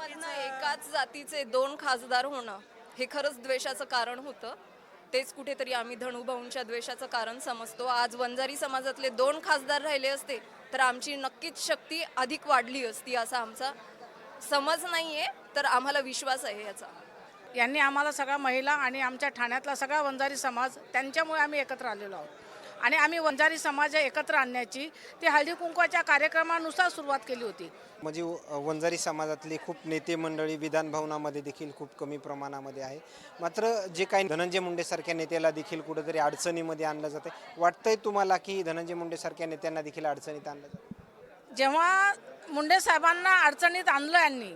मधनं एकाच जातीचे दोन खासदार होणं हे खरंच द्वेषाचं कारण होतं. तेच कुठेतरी आम्ही धनुभाऊंच्या द्वेषाचं कारण समजतो. आज वंजारी समाजातले दोन खासदार राहिले असते तर आमची नक्कीच शक्ती अधिक वाढली असती असा आमचा समज नाही आहे तर आम्हाला विश्वास आहे याचा. यांनी आम्हाला सगळ्या महिला आणि आमच्या ठाण्यातला सगळा वंजारी समाज त्यांच्यामुळे आम्ही एकत्र आलेलो आहोत. आणि आम्ही वंजारी समाज एकत्र आणण्याची ती हळदी कुंकवाच्या कार्यक्रमानुसार सुरुवात केली होती. म्हणजे वंजारी समाजातली खूप नेते मंडळी विधान भवनामध्ये देखील खूप कमी प्रमाणामध्ये आहे. मात्र जे काही धनंजय मुंडेसारख्या नेत्याला देखील कुठेतरी अडचणीमध्ये आणलं जाते वाटतंय तुम्हाला की धनंजय मुंडेसारख्या नेत्यांना देखील अडचणीत आणलं जातं जेव्हा मुंडे साहेबांना अडचणीत आणलं यांनी.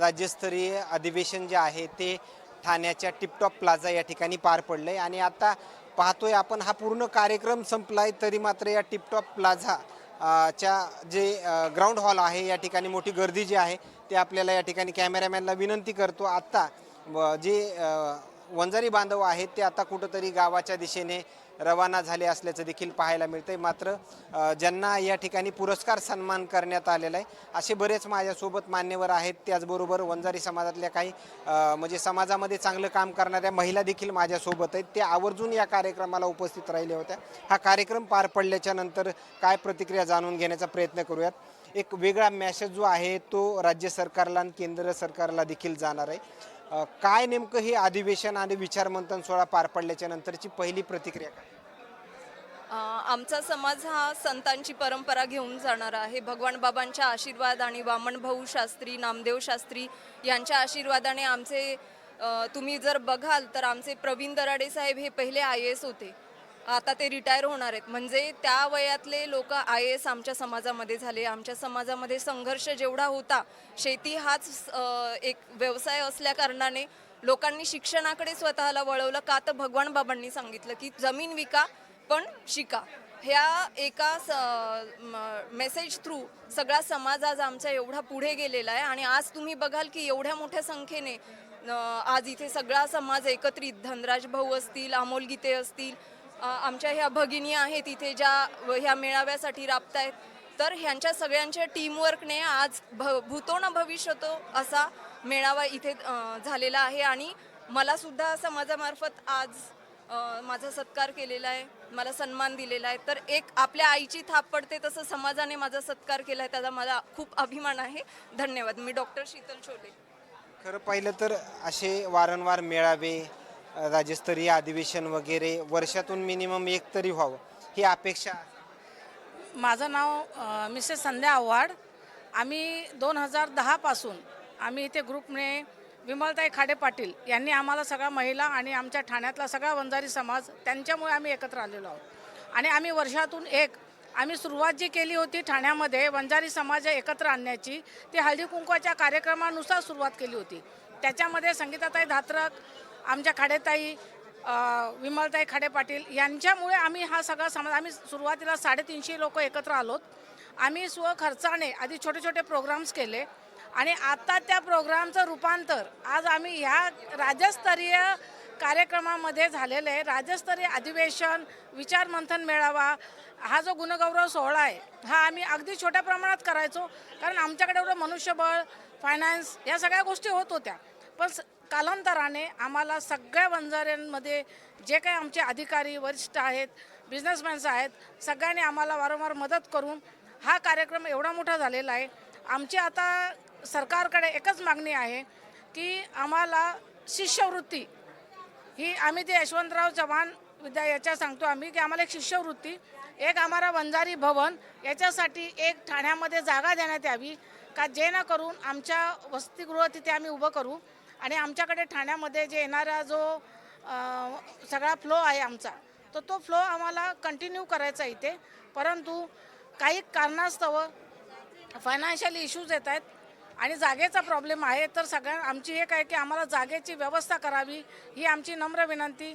राज्यस्तरीय अधिवेशन जे आहे ते ठाण्याच्या टिपटॉप प्लाझा या ठिकाणी पार पडलं आहे आणि आता पाहतोय आपण हा पूर्ण कार्यक्रम संपलाय तरी मात्र या टिपटॉप प्लाझा च्या जे ग्राउंड हॉल आहे या ठिकाणी मोठी गर्दी जी आहे ते आपल्याला या ठिकाणी कॅमेरामॅनला विनंती करतो. आत्ता व जे वंजारी बांधव आहेत ते आता कुठंतरी गावाच्या दिशेने रवाना झाले असल्याचं देखील पाहायला मिळतंय. मात्र ज्यांना या ठिकाणी पुरस्कार सन्मान करण्यात आलेला आहे असे बरेच माझ्यासोबत मान्यवर आहेत. त्याचबरोबर वंजारी समाजातल्या काही म्हणजे समाजामध्ये चांगलं काम करणाऱ्या महिला देखील माझ्यासोबत आहेत. ते आवर्जून या कार्यक्रमाला उपस्थित राहिल्या होत्या. हा कार्यक्रम पार पडल्याच्या नंतर काय प्रतिक्रिया जाणून घेण्याचा प्रयत्न करूयात. एक वेगळा मॅसेज जो आहे तो राज्य सरकारला आणि केंद्र सरकारला देखील जाणार आहे. काय नेमकं हे अधिवेशन आणि विचारमंथन सोहळा पार पडल्याच्या नंतरची पहिली प्रतिक्रिया काय? आमचा समाज हा संतांची परंपरा घेऊन जाणार आहे. भगवान बाबांच्या आशीर्वाद आणि वामन भाऊ शास्त्री नामदेव शास्त्री यांच्या आशीर्वादाने आमचे तुम्ही जर बघाल तर आमचे प्रवीण दराडे साहेब हे पहिले आय एस होते. आता ते रिटायर होणार आहेत. म्हणजे त्या वयातले लोक आय एस आमच्या समाजामध्ये झाले. आमच्या समाजामध्ये संघर्ष जेवढा होता शेती हाच एक व्यवसाय असल्या कारणाने लोकांनी शिक्षणाकडे स्वतःला वळवलं का तर भगवान बाबांनी सांगितलं की जमीन विका पण शिका. ह्या एका स मेसेज थ्रू सगळा समाज आज आमचा एवढा पुढे गेलेला आहे. आणि आज तुम्ही बघाल की एवढ्या मोठ्या संख्येने आज इथे सगळा समाज एकत्रित. धनराज भाऊ असतील अमोल गीते असतील आमच्या ह्या भगिनी आहेत इथे ज्या ह्या मेळाव्यासाठी राबत आहेत तर ह्यांच्या सगळ्यांच्या टीमवर्कने आज भ भूतो न भविष्यतो असा मेळावा इथे झालेला आहे. आणि मला सुद्धा समाजामार्फत आज माझा सत्कार केलेला आहे मला सन्मान दिलेला आहे. तर एक आपल्या आईची थाप पडते तसं समाजाने माझा सत्कार केला आहे त्याचा मला खूप अभिमान आहे. धन्यवाद. मी डॉक्टर शीतल छोले. खरं पाहिलं तर असे वारंवार मेळावे राज्यस्तरीय अधिवेशन वगैरे वर्षातून मिनिमम एक तरी व्हावं ही अपेक्षा माझं नाव मिसेस संध्या आव्हाड. आम्ही दोन हजार दहापासून आम्ही इथे ग्रुपने विमलताई खाडे पाटील यांनी आम्हाला सगळ्या महिला आणि आमच्या ठाण्यातला सगळा वंजारी समाज त्यांच्यामुळे आम्ही एकत्र आलेलो आहोत. आणि आम्ही वर्षातून एक आम्ही सुरुवात जी केली होती ठाण्यामध्ये वंजारी समाज एकत्र आणण्याची ती हळदी कुंकवाच्या कार्यक्रमानुसार सुरुवात केली होती. त्याच्यामध्ये संगीताताई धात्रक आमच्या खाडेताई विमलताई खाडे पाटील यांच्यामुळे आम्ही हा सगळा समाज आम्ही सुरुवातीला साडेतीनशे लोक एकत्र आलोत. आम्ही स्वखर्चाने आधी छोटे छोटे प्रोग्राम्स केले आणि आता त्या प्रोग्रामचं रूपांतर आज आम्ही ह्या राज्यस्तरीय कार्यक्रमामध्ये झालेलं आहे. राज्यस्तरीय अधिवेशन विचार मंथन मेळावा हा जो गुणगौरव सोहळा आहे हा आम्ही अगदी छोट्या प्रमाणात करायचो. कारण आमच्याकडे एवढं मनुष्यबळ फायनान्स या सगळ्या गोष्टी होत होत्या. पण स- कालांतराने आम्हाला सगळ्या वंजाऱ्यांमध्ये जे काही आमचे अधिकारी वरिष्ठ आहेत बिझनेसमॅन्स आहेत सगळ्यांनी आम्हाला वारंवार मदत करून हा कार्यक्रम एवढा मोठा झालेला आहे. आमची आता सरकारकडे एकच मागणी आहे की आम्हाला शिष्यवृत्ती ही आम्ही ते यशवंतराव चव्हाण विद्या याच्या सांगतो आम्ही की आम्हाला एक शिष्यवृत्ती एक आम्हाला वंजारी भवन याच्यासाठी एक ठाण्यामध्ये जागा देण्यात यावी का जे ना करून आमच्या वसतिगृह तिथे आम्ही उभं करू. आणि आमच्याकडे ठाण्यामध्ये जे येणारा जो सगळा फ्लो आहे आमचा तर तो फ्लो आम्हाला कंटिन्यू करायचा इथे. परंतु काही कारणास्तव फायनान्शियल इश्यूज येत आहेत आणि जागेचा प्रॉब्लेम आहे. तर सगळ्या आमची एक आहे की आम्हाला जागेची व्यवस्था करावी ही आमची नम्र विनंती.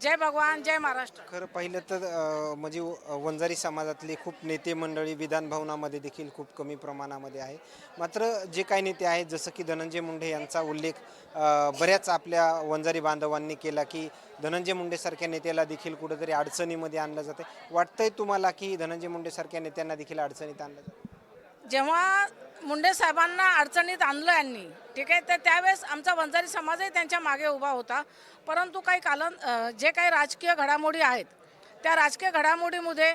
जय भगवान जय महाराष्ट्र. खरं पाहिलं तर अ, म्हणजे व- वंजारी समाजातले खूप नेते मंडळी विधान भवनामध्ये देखील खूप कमी प्रमाणामध्ये आहे. मात्र जे काही नेते आहेत जसं की धनंजय मुंडे यांचा उल्लेख अ, बऱ्याच आपल्या वंजारी बांधवांनी केला की धनंजय मुंडेसारख्या नेत्याला देखील कुठेतरी अडचणीमध्ये आणलं जाते. वाटतंय तुम्हाला की धनंजय मुंडेसारख्या नेत्यांना देखील अडचणीत आणलं जातं? जेव्हा मुंडे साहेबांना अडचणीत आणलं यांनी ठीक आहे तर त्यावेळेस आमचा वंजारी समाजही त्यांच्या मागे उभा होता. परंतु काही कालन जे काही राजकीय घडामोडी आहेत त्या राजकीय घडामोडीमध्ये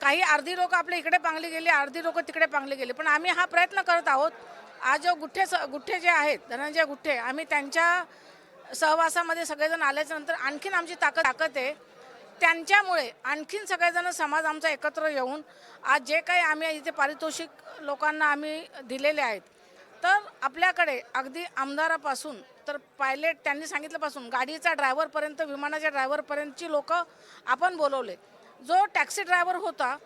काही अर्धी लोक आपल्या इकडे पांगली गेली अर्धी लोक तिकडे पांगली गेली. पण आम्ही हा प्रयत्न करत आहोत आज जो गुठ्ठे स- गुठ्ठे जे आहेत धनंजय गुठ्ठे आम्ही त्यांच्या सहवासामध्ये सगळेजण आल्याच्यानंतर आणखीन आमची ताकद ताकद आहे. त्यांच्यामुळे आणखीन सगळेजण समाज आमचा एकत्र येऊन आज जे काही आम्ही इथे पारितोषिक लोकांना आम्ही दिलेले आहेत तर आपल्याकडे अगदी आमदारापासून तर पायलट त्यांनी सांगितल्यापासून गाडीचा ड्रायव्हरपर्यंत विमानाच्या ड्रायव्हरपर्यंतची लोक आपण बोलवले. जो टॅक्सी ड्रायव्हर होता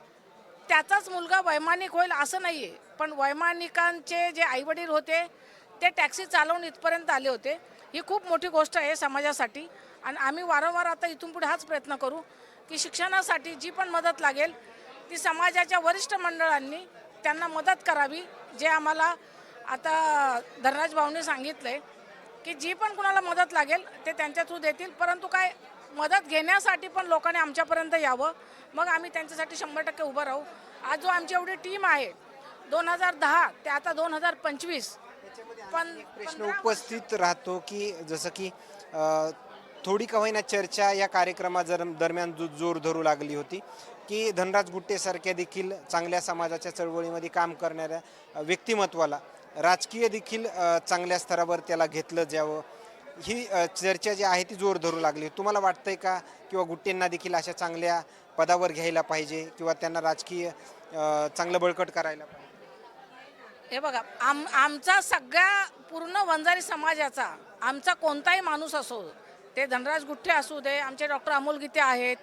त्याचाच मुलगा वैमानिक होईल असं नाही आहे पण वैमानिकांचे जे आईवडील होते ते टॅक्सी चालवून इथपर्यंत आले होते. ही खूप मोठी गोष्ट आहे समाजासाठी. आणि आम्ही वारंवार आता इथून पुढे हाच प्रयत्न करू की शिक्षणासाठी जी पण मदत लागेल ती समाजाच्या वरिष्ठ मंडळांनी त्यांना मदत करावी जे आम्हाला आता धनराज भाऊनी सांगितलं की जी पण कुणाला मदत लागेल ते त्यांच्या थ्रू देतील. परंतु काय मदत घेण्यासाठी पण लोकांनी आमच्यापर्यंत यावं. मग आम्ही त्यांच्यासाठी शंभर टक्के उभं राहू. आज जो आमची एवढी टीम आहे दोन हजार दहा ते आता दोन हजार पंचवीस पण प्रश्न उपस्थित राहतो की जसं की थोडी का होईना चर्चा या कार्यक्रमा जर दरम्यान जो जोर धरू लागली होती की धनराज गुट्टेसारख्या देखील चांगल्या समाजाच्या चळवळीमध्ये काम करणाऱ्या व्यक्तिमत्वाला राजकीय देखील चांगल्या स्तरावर त्याला घेतलं जावं ही चर्चा जी आहे ती जोर धरू लागली. तुम्हाला वाटतंय का? किंवा गुट्टेंना देखील अशा चांगल्या पदावर घ्यायला पाहिजे किंवा त्यांना राजकीय चांगलं बळकट करायला पाहिजे? हे बघा आम आमचा सगळ्या पूर्ण वंजारी समाजाचा आमचा कोणताही माणूस असो ते धनराज गुठ्ठे असू दे आमचे डॉक्टर अमोल गीते आहेत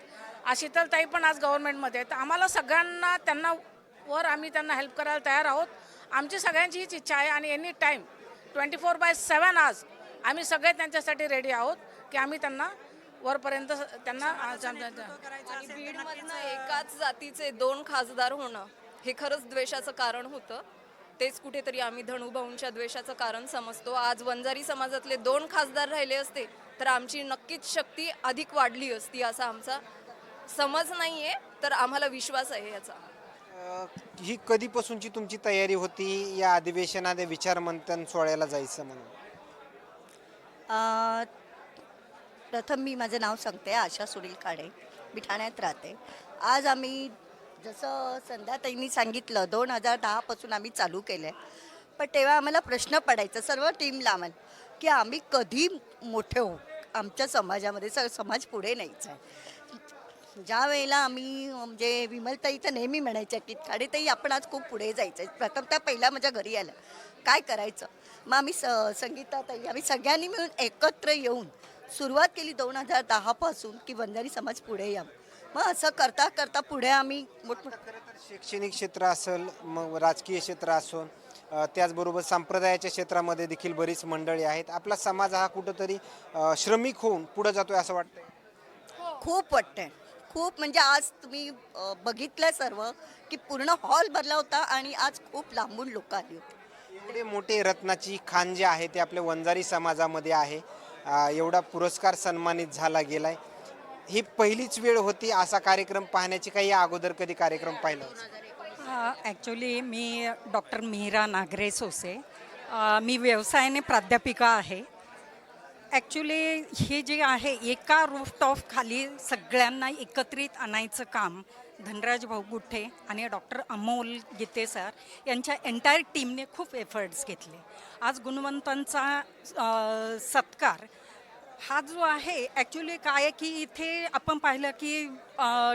आशितलताई पण आज गव्हर्नमेंटमध्ये आहेत. तर आम्हाला सगळ्यांना त्यांना वर आम्ही त्यांना हेल्प करायला तयार आहोत. आमची सगळ्यांची हीच इच्छा आहे आणि any time twenty four by seven आज आम्ही सगळे त्यांच्यासाठी रेडी आहोत की आम्ही त्यांना वरपर्यंत त्यांना एकाच जातीचे दोन खासदार होणं हे खरंच द्वेषाचं कारण होतं. तेच कुठेतरी आम्ही धनुभाऊंच्या द्वेषाचं कारण समजतो. आज वंजारी समाजातले दोन खासदार राहिले असते तर आमची नक्कीच शक्ती अधिक वाढली असती असा आमचा समज नाहीये तर आम्हाला विश्वास आहे याचा. ही कधीपासूनची तुमची तयारी होती? या अधिवेशनात विचार मंथन सोहळ्याला जायचं म्हणून. अ, प्रथम मी माझं नाव सांगते आशा सुनील खाडे मी ठाण्यात राहते. आज आम्ही जसं संध्याताईंनी सांगितलं दोन हजार दहापासून आम्ही चालू केलं आहे पण तेव्हा आम्हाला प्रश्न पडायचा सर्व टीमला आम्हाला की आम्ही कधी मोठे होऊ? आमच्या समाजामध्ये स समाज पुढे न्यायचा आहे. ज्या वेळेला आम्ही म्हणजे विमलताई तर नेहमी म्हणायच्या की खाडेताई आपण आज खूप पुढे जायचं आहे. प्रथम त्या पहिला माझ्या घरी आल्या काय करायचं? मग आम्ही स संगीताताई आम्ही सगळ्यांनी मिळून एकत्र येऊन सुरुवात केली दोन हजार दहापासून की बंजारी समाज पुढे या मग असं करता करता पुढे आम्ही मोठमोठं खरं तर शैक्षणिक क्षेत्र असेल मग राजकीय क्षेत्र असो अ, त्याचबरोबर संप्रदायाच्या क्षेत्रामध्ये देखील बरीच मंडळी आहेत. आपला समाज हा कुठंतरी अ, श्रमिक होऊन पुढे जातोय असं वाटतंय? खूप वाटतंय. खूप म्हणजे आज तुम्ही अ, बघितलं सर्व की पूर्ण हॉल भरला होता आणि आज खूप लांबून लोक आली होती. एवढे मोठे रत्नाची खान जे आहे ते आपल्या वंजारी समाजामध्ये आहे. अ, एवढा पुरस्कार सन्मानित झाला गेलाय. ही पहिलीच वेळ होती असा कार्यक्रम पाहण्याची काही अगोदर कधी कार्यक्रम पाहिला ॲक्च्युली मी डॉक्टर मिहिरा नागरे सोसे. मी व्यवसायाने प्राध्यापिका आहे. ॲक्च्युली हे जे आहे एका रूफटॉप खाली सगळ्यांना एकत्रित आणायचं काम धनराज भाऊ गुठ्ठे आणि डॉक्टर अमोल गीते सर यांच्या एंटायर टीमने खूप एफर्ट्स घेतले. आज गुणवंतांचा सत्कार हा जो आहे ॲक्च्युली काय आहे की इथे आपण पाहिलं की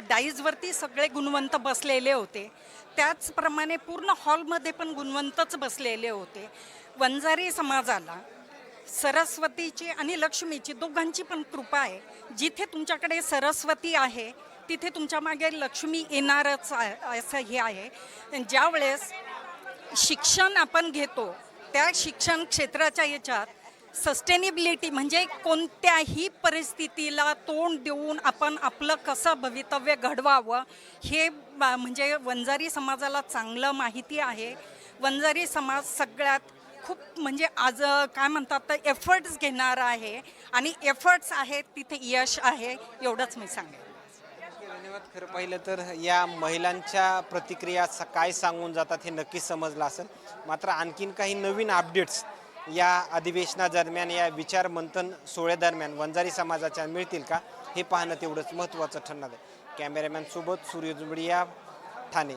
डाईजवरती सगळे गुणवंत बसलेले होते. त्याचप्रमाणे पूर्ण हॉलमध्ये पण गुणवंतच बसलेले होते. वंजारी समाजाला सरस्वतीची आणि लक्ष्मीची दोघांची पण कृपा आहे. जिथे तुमच्याकडे सरस्वती आहे तिथे तुमच्या मागे लक्ष्मी येणारच असं हे आहे. ज्यावेळेस शिक्षण आपण घेतो त्या शिक्षण क्षेत्राच्या याच्यात सस्टेनेबिलिटी म्हणजे कोणत्याही परिस्थितीला तोंड देऊन आपण आपलं कसं भवितव्य घडवावं हे म्हणजे वंजारी समाजाला चांगलं माहिती आहे. वंजारी समाज सगळ्यात खूप म्हणजे आज काय म्हणतात तर एफर्ट्स घेणार आहे आणि एफर्ट्स आहेत तिथे यश आहे एवढंच मी सांगेन. धन्यवाद. खरं पाहिलं तर या महिलांच्या प्रतिक्रिया स- काय सांगून जातात हे नक्कीच समजलं असेल. मात्र आणखीन काही नवीन अपडेट्स या अधिवेशनादरम्यान या विचार मंथन सोहळ्यादरम्यान वंजारी समाजाच्या मिळतील का हे पाहणं तेवढंच महत्त्वाचं ठरणार आहे. कॅमेरामॅनसोबत सूर्य जुंबडिया ठाणे.